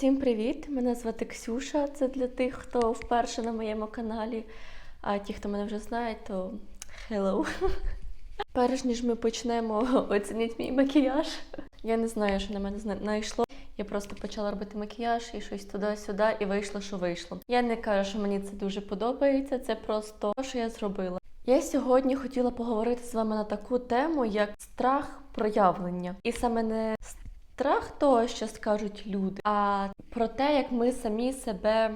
Всім привіт! Мене звати Ксюша. Це для тих, хто вперше на моєму каналі. А ті, хто мене вже знає, то hello. Перш ніж ми почнемо, оцініть мій макіяж. Я не знаю, що на мене знайшло. Я просто почала робити макіяж і щось туди-сюди, і вийшло, що вийшло. Я не кажу, що мені це дуже подобається, це просто те, що я зробила. Я сьогодні хотіла поговорити з вами на таку тему, як страх проявлення. І саме не страх того, що скажуть люди, а про те, як ми самі себе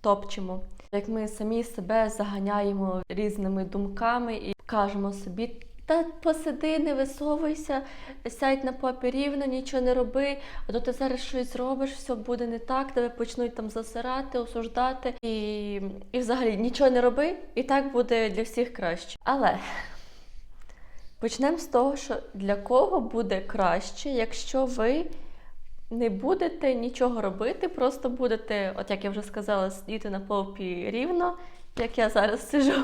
топчемо, як ми самі себе заганяємо різними думками і кажемо собі. Та посиди, не висовуйся, сядь на попі рівно, нічого не роби, а то ти зараз щось зробиш, все буде не так, тебе почнуть там засирати, осуждати, і, і взагалі нічого не роби, і так буде для всіх краще. Але Почнемо з того, що для кого буде краще, якщо ви не будете нічого робити, просто будете, от як я вже сказала, сидіти на попі рівно, як я зараз сижу,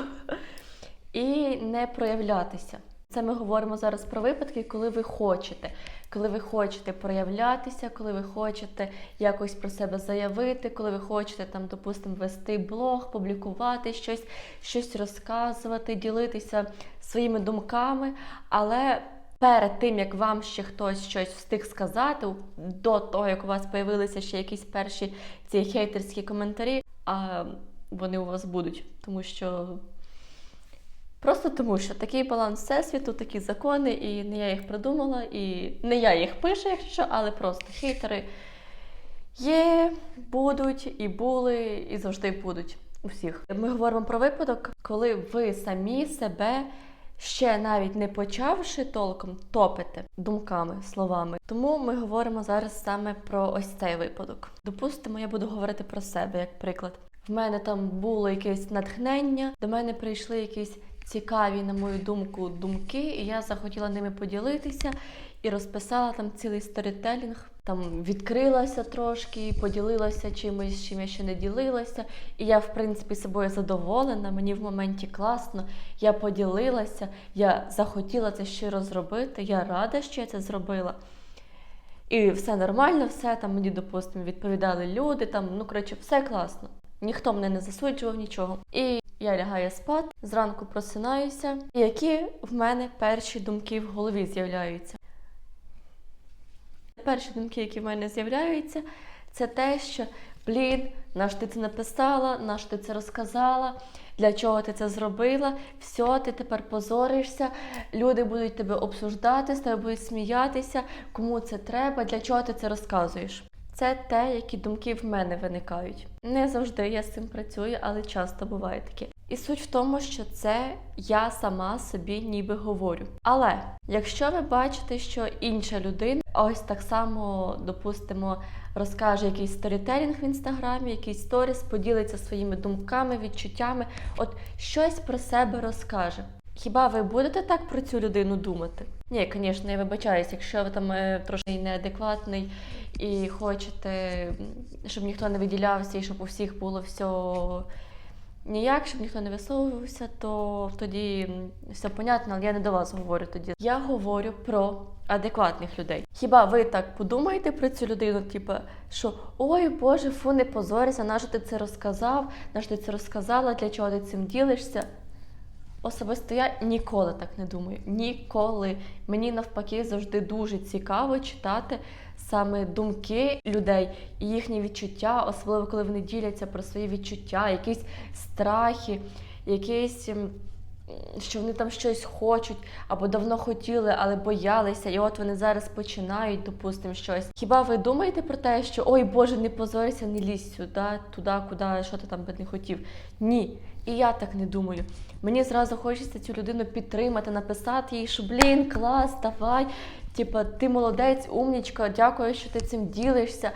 і не проявлятися. Це ми говоримо зараз про випадки, коли ви хочете, коли ви хочете проявлятися, коли ви хочете якось про себе заявити, коли ви хочете там, допустимо, вести блог, публікувати щось, щось розказувати, ділитися своїми думками, але перед тим як вам ще хтось щось встиг сказати, до того як у вас появилися ще якісь перші ці хейтерські коментарі, а вони у вас будуть, тому що. Просто тому, що такий баланс всесвіту, такі закони, і не я їх придумала, і не я їх пишу, якщо що, але просто хейтери є, будуть, і були, і завжди будуть у всіх. Ми говоримо про випадок, коли ви самі себе ще навіть не почавши толком топите думками, словами. Тому ми говоримо зараз саме про ось цей випадок. Допустимо, я буду говорити про себе як приклад. В мене там було якесь натхнення, до мене прийшли якісь цікаві, на мою думку, думки, і я захотіла ними поділитися і розписала там цілий сторітелінг. Там відкрилася трошки, поділилася чимось, чим я ще не ділилася. І я, в принципі, собою задоволена. Мені в моменті класно. Я поділилася, я захотіла це щиро зробити. Я рада, що я це зробила. І все нормально, все там мені, допустимо, відповідали люди. Там, ну коротше, все класно. Ніхто мене не засуджував нічого. І я лягаю спати, зранку просинаюся. І які в мене перші думки в голові з'являються? Перші думки, які в мене з'являються, це те, що блін, наш ти це написала, наш ти це розказала, для чого ти це зробила, все, ти тепер позоришся, люди будуть тебе обсуждати, з тебе будуть сміятися, кому це треба, для чого ти це розказуєш. Це те, які думки в мене виникають. Не завжди я з цим працюю, але часто буває таке. І суть в тому, що це я сама собі ніби говорю. Але якщо ви бачите, що інша людина ось так само, допустимо, розкаже якийсь сторітелінг в інстаграмі, якийсь сторіс, поділиться своїми думками, відчуттями, от щось про себе розкаже. Хіба ви будете так про цю людину думати? Ні, звісно, я вибачаюсь, якщо ви там е, трошки неадекватний і хочете, щоб ніхто не виділявся і щоб у всіх було все ніяк, щоб ніхто не висовувався, то тоді все понятно, але я не до вас говорю тоді. Я говорю про адекватних людей. Хіба ви так подумаєте про цю людину? Типа, що ой Боже, фу, не позорися, на що ти це розказав, на що ти це розказала, для чого ти цим ділишся? Особисто я ніколи так не думаю. Ніколи. Мені навпаки завжди дуже цікаво читати саме думки людей і їхні відчуття, особливо коли вони діляться про свої відчуття, якісь страхи, якісь. ем, Що вони там щось хочуть або давно хотіли, але боялися, і от вони зараз починають, допустимо, щось. Хіба ви думаєте про те, що ой Боже, не позорися, не лізь сюди, туди, куди, що ти там би не хотів? Ні. І я так не думаю. Мені зразу хочеться цю людину підтримати, написати їй, що блін, клас, давай. Типа, ти молодець, умнічка, дякую, що ти цим ділишся.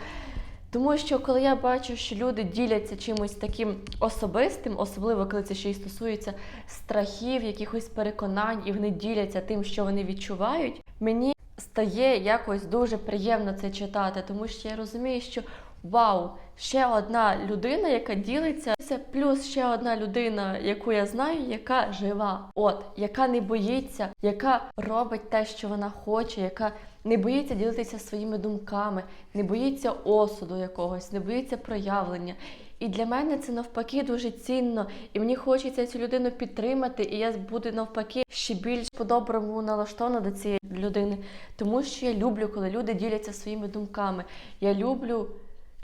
Тому що коли я бачу, що люди діляться чимось таким особистим, особливо коли це ще й стосується страхів, якихось переконань, і вони діляться тим, що вони відчувають, мені стає якось дуже приємно це читати, тому що я розумію, що вау, ще одна людина, яка ділиться, це плюс ще одна людина, яку я знаю, яка жива, от яка не боїться, яка робить те, що вона хоче, яка не боїться ділитися своїми думками, не боїться осуду якогось, не боїться проявлення. І для мене це навпаки дуже цінно, і мені хочеться цю людину підтримати, і я буду навпаки ще більш по-доброму налаштована до цієї людини, тому що я люблю, коли люди діляться своїми думками. Я люблю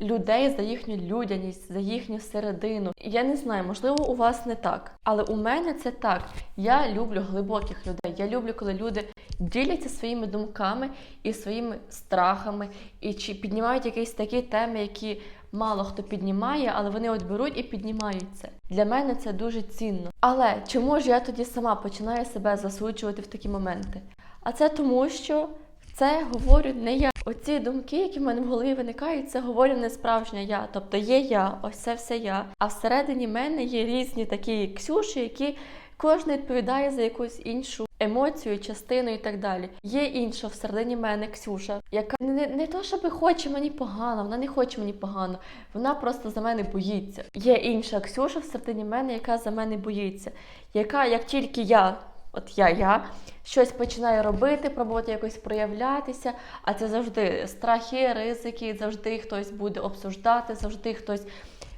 людей за їхню людяність, за їхню середину. Я не знаю, можливо, у вас не так, але у мене це так. Я люблю глибоких людей. Я люблю, коли люди діляться своїми думками і своїми страхами, і чи піднімають якісь такі теми, які мало хто піднімає, але вони от беруть і піднімають це. Для мене це дуже цінно. Але чому ж я тоді сама починаю себе засуджувати в такі моменти? А це тому, що це говорю не я. Оці думки, які в мене в голові виникають, це говорю не справжня я. Тобто є я, ось це все я. А всередині мене є різні такі ксюші, які кожен відповідає за якусь іншу емоцію, частину і так далі. Є інша всередині мене Ксюша, яка не, не то, щоб хоче мені погано, вона не хоче мені погано, вона просто за мене боїться. Є інша Ксюша всередині мене, яка за мене боїться, яка, як тільки я. От я, я щось починаю робити, пробувати якось проявлятися, а це завжди страхи, ризики, завжди хтось буде обсуждати, завжди хтось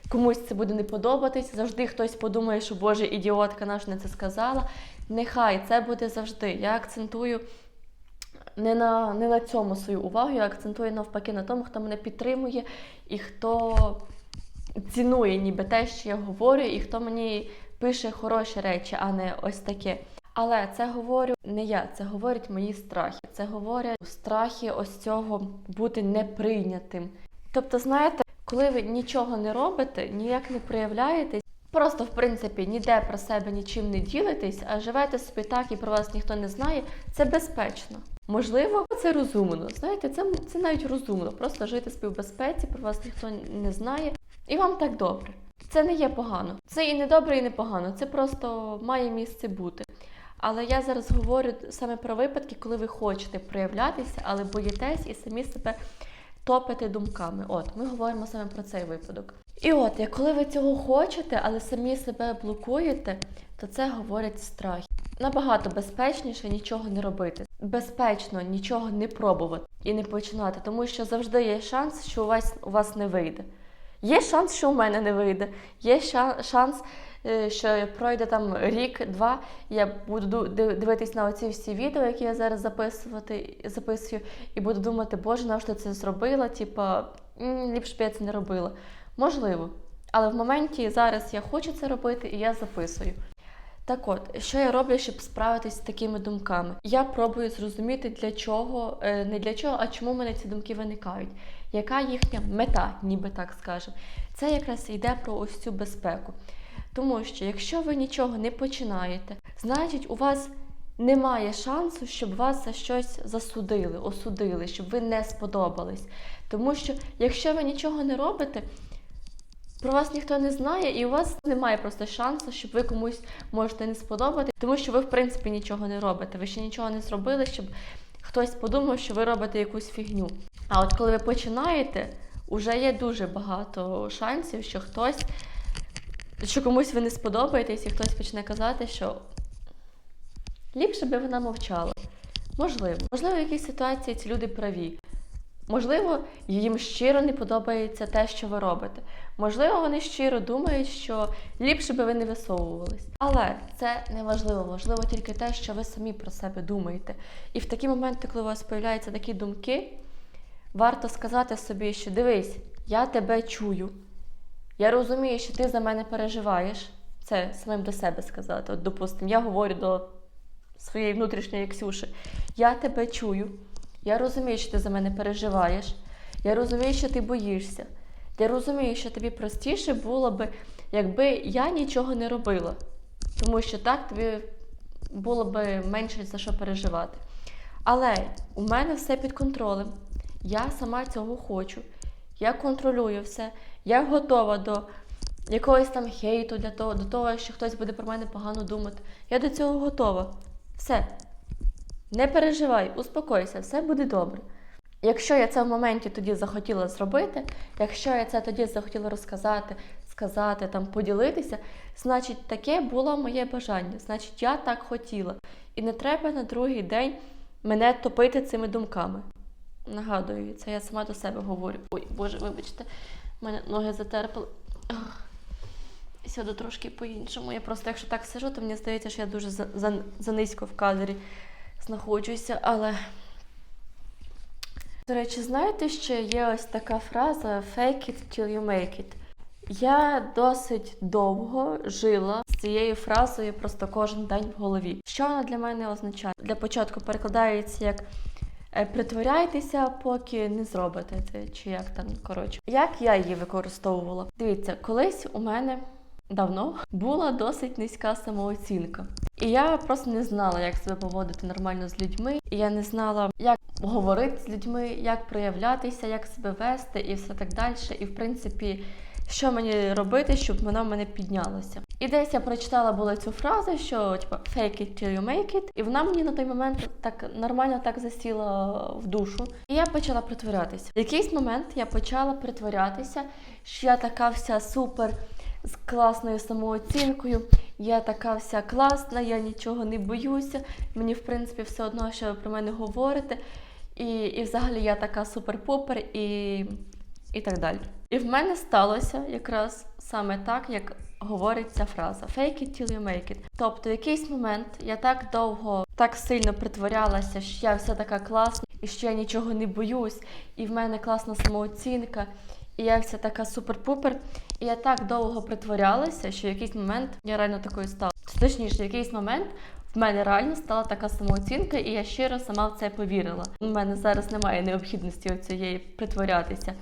комусь це буде не подобатись, завжди хтось подумає, що Боже, ідіотка наш не це сказала. Нехай це буде завжди. Я акцентую не на, не на цьому свою увагу, я акцентую навпаки на тому, хто мене підтримує і хто цінує ніби те, що я говорю, і хто мені пише хороші речі, а не ось таке. Але це говорю не я, це говорять мої страхи. Це говорять страхи ось цього бути неприйнятим. Тобто, знаєте, коли ви нічого не робите, ніяк не проявляєтесь, просто в принципі ніде про себе нічим не ділитесь, а живете собі так і про вас ніхто не знає, це безпечно. Можливо, це розумно. Знаєте, це, це навіть розумно. Просто жити собі в безпеці, про вас ніхто не знає, і вам так добре. Це не є погано. Це і не добре, і не погано. Це просто має місце бути. Але я зараз говорю саме про випадки, коли ви хочете проявлятися, але боїтесь і самі себе топите думками. От, ми говоримо саме про цей випадок. І от, як коли ви цього хочете, але самі себе блокуєте, то це говорять страх. Набагато безпечніше нічого не робити. Безпечно нічого не пробувати і не починати, тому що завжди є шанс, що у вас у вас не вийде. Є шанс, що у мене не вийде. Є шанс, е, що пройде там рік-два, я буду дивитись на оці всі відео, які я зараз записувати, записую, і буду думати, боже, на що це зробила? Типа, ліпше б я це не робила. Можливо. Але в моменті зараз я хочу це робити і я записую. Так от, що я роблю, щоб справитись з такими думками? Я пробую зрозуміти, для чого, е, не для чого, а чому в мене ці думки виникають. Яка їхня мета, ніби так скажемо. Це якраз йде про ось цю безпеку. Тому що якщо ви нічого не починаєте, значить у вас немає шансу, щоб вас за щось засудили, осудили, щоб ви не сподобались. Тому що якщо ви нічого не робите, про вас ніхто не знає, і у вас немає просто шансу, щоб ви комусь можете не сподобати, тому що ви, в принципі, нічого не робите. Ви ще нічого не зробили, щоб хтось подумав, що ви робите якусь фігню. А от коли ви починаєте, вже є дуже багато шансів, що хтось, що комусь ви не сподобаєтесь, і хтось почне казати, що ліпше би вона мовчала. Можливо, можливо, в якійсь ситуації ці люди праві. Можливо, їм щиро не подобається те, що ви робите. Можливо, вони щиро думають, що ліпше би ви не висовувались. Але це не важливо, важливо тільки те, що ви самі про себе думаєте. І в такі моменти, коли у вас з'являються такі думки, варто сказати собі, що дивись, я тебе чую. Я розумію, що ти за мене переживаєш. Це самим до себе сказати. От, допустимо, я говорю до своєї внутрішньої Ксюші, я тебе чую. Я розумію, що ти за мене переживаєш. Я розумію, що ти боїшся. Я розумію, що тобі простіше було б, якби я нічого не робила. Тому що так тобі було б менше за що переживати. Але у мене все під контролем. Я сама цього хочу. Я контролюю все. Я готова до якогось там хейту, для того, до того, що хтось буде про мене погано думати. Я до цього готова. Все. Не переживай, успокойся, все буде добре. Якщо я це в моменті тоді захотіла зробити, якщо я це тоді захотіла розказати, сказати, там, поділитися, значить таке було моє бажання, значить, я так хотіла. І не треба на другий день мене топити цими думками. Нагадую, це я сама до себе говорю. Ой, Боже, вибачте, мене ноги затерпали. Сяду трошки по-іншому. Я просто, якщо так сижу, то мені здається, що я дуже за, за, занизько в кадрі знаходжуся, але. До речі, знаєте, що є ось така фраза fake it till you make it. Я досить довго жила з цією фразою просто кожен день в голові. Що вона для мене означає? Для початку перекладається як е, притворяйтеся, поки не зробите це, чи як там коротше. Як я її використовувала? Дивіться, колись у мене давно була досить низька самооцінка. І я просто не знала, як себе поводити нормально з людьми. І я не знала, як говорити з людьми, як проявлятися, як себе вести і все так далі. І в принципі, що мені робити, щоб вона в мене піднялася. І десь я прочитала була цю фразу, що типу fake it till you make it, і вона мені на той момент так нормально так засіла в душу. І я почала притворятися. В якийсь момент я почала притворятися, що я така вся супер з класною самооцінкою. Я така вся класна, я нічого не боюся. Мені, в принципі, все одно, що ви про мене говорите. І, і взагалі я така супер-пупер і, і так далі. І в мене сталося якраз саме так, як говорить ця фраза fake it till you make it. Тобто, в якийсь момент я так довго, так сильно притворялася, що я вся така класна, і що я нічого не боюсь, і в мене класна самооцінка, і я вся така супер-пупер. І я так довго притворялася, що в якийсь момент я реально такою стала. Точніше, в якийсь момент в мене реально стала така самооцінка, і я щиро сама в це повірила. У мене зараз немає необхідності цієї притворятися.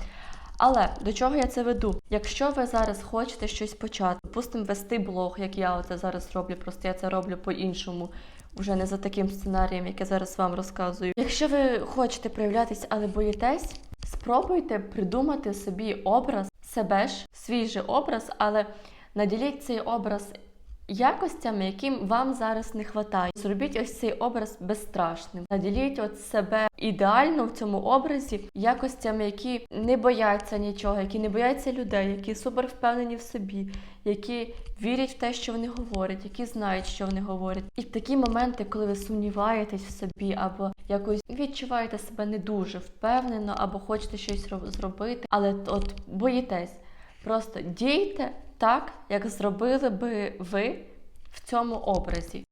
Але до чого я це веду? Якщо ви зараз хочете щось почати, допустимо, вести блог, як я це зараз роблю, просто я це роблю по-іншому, вже не за таким сценарієм, як я зараз вам розказую. Якщо ви хочете проявлятися, але боїтесь, спробуйте придумати собі образ себе ж, свій же образ, але наділіть цей образ якостями, яким вам зараз не вистачає. Зробіть ось цей образ безстрашним. Наділіть от себе ідеально в цьому образі якостями, які не бояться нічого, які не бояться людей, які супер впевнені в собі, які вірять в те, що вони говорять, які знають, що вони говорять. І в такі моменти, коли ви сумніваєтесь в собі, або якось відчуваєте себе не дуже впевнено, або хочете щось роб- зробити, але от боїтесь. Просто дійте так, як зробили би ви в цьому образі.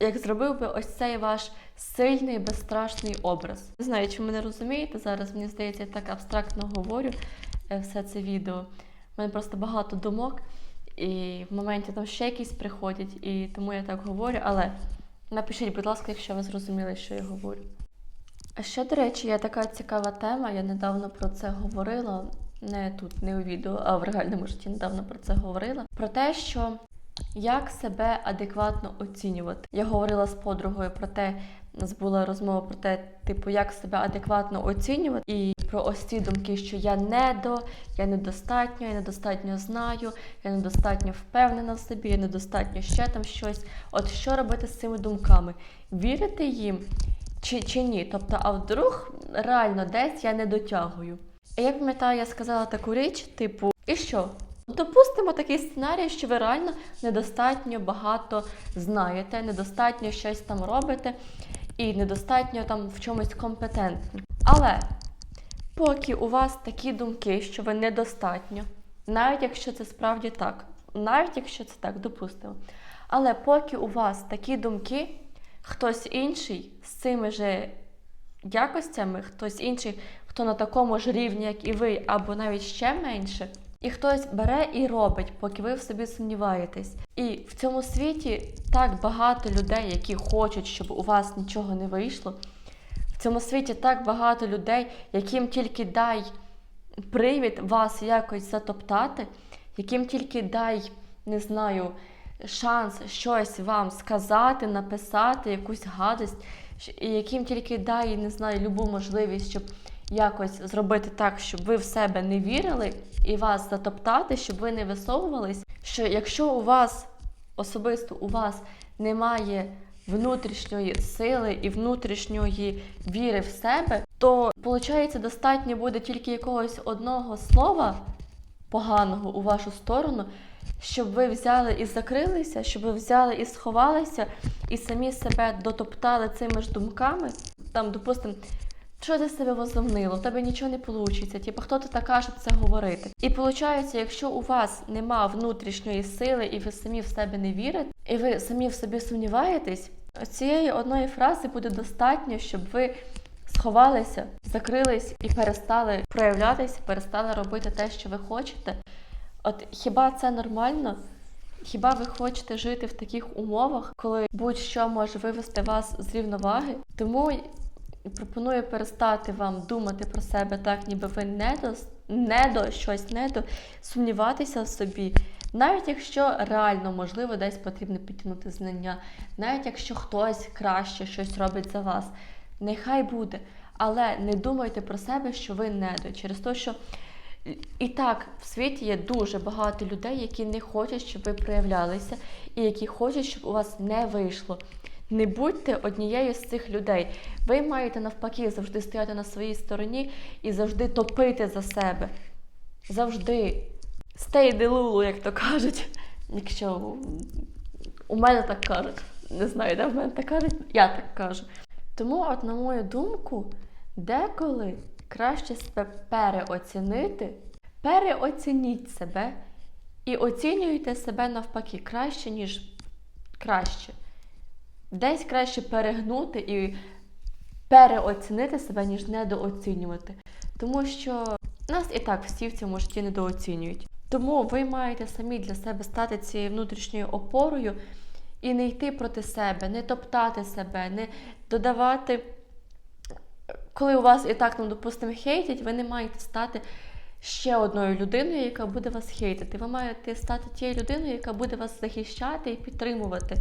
Як зробив би ось цей ваш сильний, безстрашний образ. Не знаю, чи мене розумієте зараз, мені здається, я так абстрактно говорю е, все це відео. У мене просто багато думок, і в моменті там ще якісь приходять, і тому я так говорю. Але напишіть, будь ласка, якщо ви зрозуміли, що я говорю. А ще, до речі, є така цікава тема. Я недавно про це говорила. Не тут, не у відео, а в реальному житті недавно про це говорила. Про те, що як себе адекватно оцінювати. Я говорила з подругою про те, у нас була розмова про те, типу, як себе адекватно оцінювати, і про ось ці думки, що я недо, я недостатньо, я недостатньо знаю, я недостатньо впевнена в собі, я недостатньо ще там щось. От що робити з цими думками? Вірити їм чи, чи ні? Тобто, а вдруг реально десь я не дотягую. Я пам'ятаю, я сказала таку річ, типу, і що? Допустимо такий сценарій, що ви реально недостатньо багато знаєте, недостатньо щось там робите, і недостатньо там в чомусь компетентні. Але поки у вас такі думки, що ви недостатньо, навіть якщо це справді так, навіть якщо це так, допустимо. Але поки у вас такі думки, хтось інший з цими же якостями, хтось інший, хто на такому ж рівні, як і ви, або навіть ще менше, і хтось бере і робить, поки ви в собі сумніваєтесь. І в цьому світі так багато людей, які хочуть, щоб у вас нічого не вийшло. В цьому світі так багато людей, яким тільки дай привід вас якось затоптати, яким тільки дай, не знаю, шанс щось вам сказати, написати, якусь гадость, і яким тільки дай, не знаю, любу можливість, щоб якось зробити так, щоб ви в себе не вірили і вас затоптати, щоб ви не висовувались. Що якщо у вас особисто у вас немає внутрішньої сили і внутрішньої віри в себе, то виходить, достатньо буде тільки якогось одного слова поганого у вашу сторону, щоб ви взяли і закрилися, щоб ви взяли і сховалися, і самі себе дотоптали цими ж думками. Там, допустимо, що ти себе возомнило, в тебе нічого не вийде. Типу, хто ти така, щоб це говорити? І виходить, якщо у вас нема внутрішньої сили, і ви самі в себе не вірите, і ви самі в собі сумніваєтесь, цієї одної фрази буде достатньо, щоб ви сховалися, закрились і перестали проявлятися, перестали робити те, що ви хочете. От хіба це нормально? Хіба ви хочете жити в таких умовах, коли будь-що може вивести вас з рівноваги? Тому пропоную перестати вам думати про себе так, ніби ви не до, не до щось, не до сумніватися в собі. Навіть якщо реально можливо десь потрібно підтягнути знання, навіть якщо хтось краще щось робить за вас, нехай буде. Але не думайте про себе, що ви недо, через те, що і так в світі є дуже багато людей, які не хочуть, щоб ви проявлялися, і які хочуть, щоб у вас не вийшло. Не будьте однією з цих людей. Ви маєте навпаки завжди стояти на своїй стороні і завжди топити за себе. Завжди. Stay the як то кажуть. Якщо у мене так кажуть. Не знаю, де в мене так кажуть, я так кажу. Тому, от, на мою думку, деколи краще себе переоцінити, переоцініть себе і оцінюйте себе навпаки краще, ніж краще. Десь краще перегнути і переоцінити себе, ніж недооцінювати. Тому що нас і так всі в цьому житті недооцінюють. Тому ви маєте самі для себе стати цією внутрішньою опорою і не йти проти себе, не топтати себе, не додавати. Коли у вас і так, ну, допустимо, хейтять, ви не маєте стати ще одною людиною, яка буде вас хейтити. Ви маєте стати тією людиною, яка буде вас захищати і підтримувати.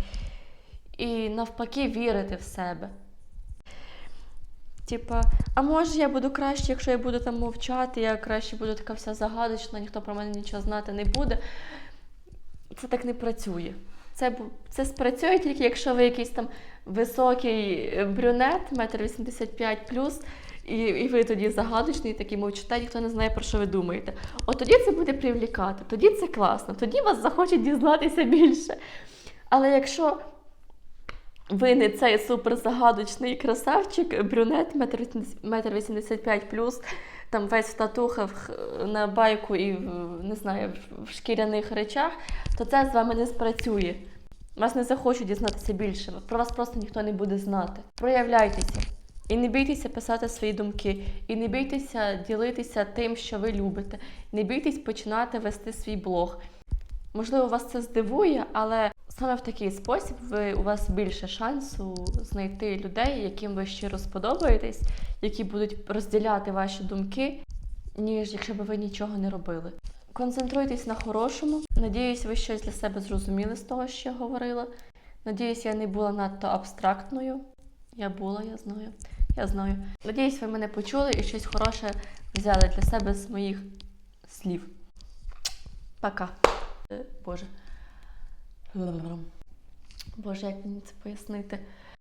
І навпаки вірити в себе. Типа, а може я буду краще, якщо я буду там мовчати, я краще буду така вся загадочна, ніхто про мене нічого знати не буде. Це так не працює. Це, це спрацює тільки, якщо ви якийсь там високий е, брюнет, метр вісімдесят п'ять плюс, і, і ви тоді загадочний, такий мовчите, ніхто не знає, про що ви думаєте. От тоді це буде привлікати, тоді це класно, тоді вас захочуть дізнатися більше. Але якщо ви не цей суперзагадочний красавчик, брюнет, метр вісімдесят- п'ять плюс, там весь в татухах е, на байку і не знаю, в- в шкіряних речах, то це з вами не спрацює. Вас не захочуть дізнатися більше. Про вас просто ніхто не буде знати. Проявляйтеся. І не бійтеся писати свої думки, і не бійтеся ділитися тим, що ви любите. Не бійтесь починати вести свій блог. Можливо, вас це здивує, але саме в такий спосіб ви, у вас більше шансу знайти людей, яким ви щиро сподобаєтесь, які будуть розділяти ваші думки, ніж якщо б ви нічого не робили. Концентруйтесь на хорошому. Надіюсь, ви щось для себе зрозуміли з того, що я говорила. Надіюсь, я не була надто абстрактною. Я була, я знаю. Я знаю. Надіюсь, ви мене почули і щось хороше взяли для себе з моїх слів. Пока. Е, Боже. Боже, як мені це пояснити?